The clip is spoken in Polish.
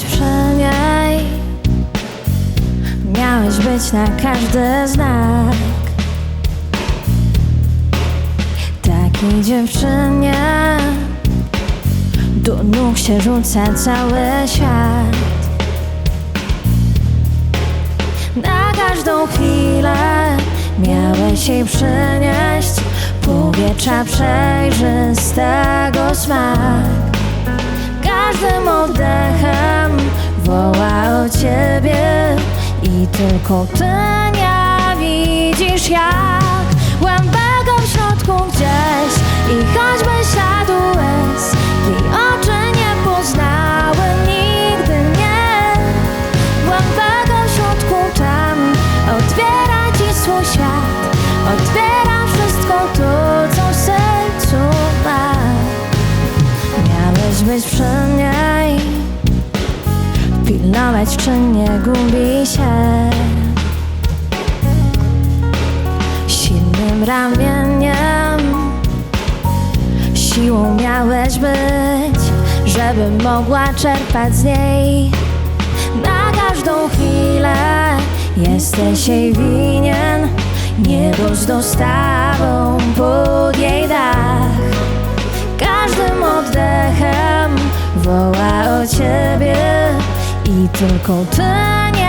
być przy niej. Miałeś być na każdy znak. Takiej dziewczynie Do nóg się rzuca cały świat. Na każdą chwilę Miałeś jej przynieść Powietrza przejrzystego smak. Każdym oddechem ciebie I tylko ty nie widzisz jak Głęboko w środku gdzieś I choćby śladu łez Jej oczy nie poznały nigdy mnie. Głęboko w środku tam Otwiera ci swój świat Otwiera Pilnować, czy nie gubi się. Silnym ramieniem Siłą miałeś być Żeby mogła czerpać z niej. Na każdą chwilę Jesteś jej winien Niebo z dostawą pod jej dach. Każdym oddechem woła o ciebie I tylko ty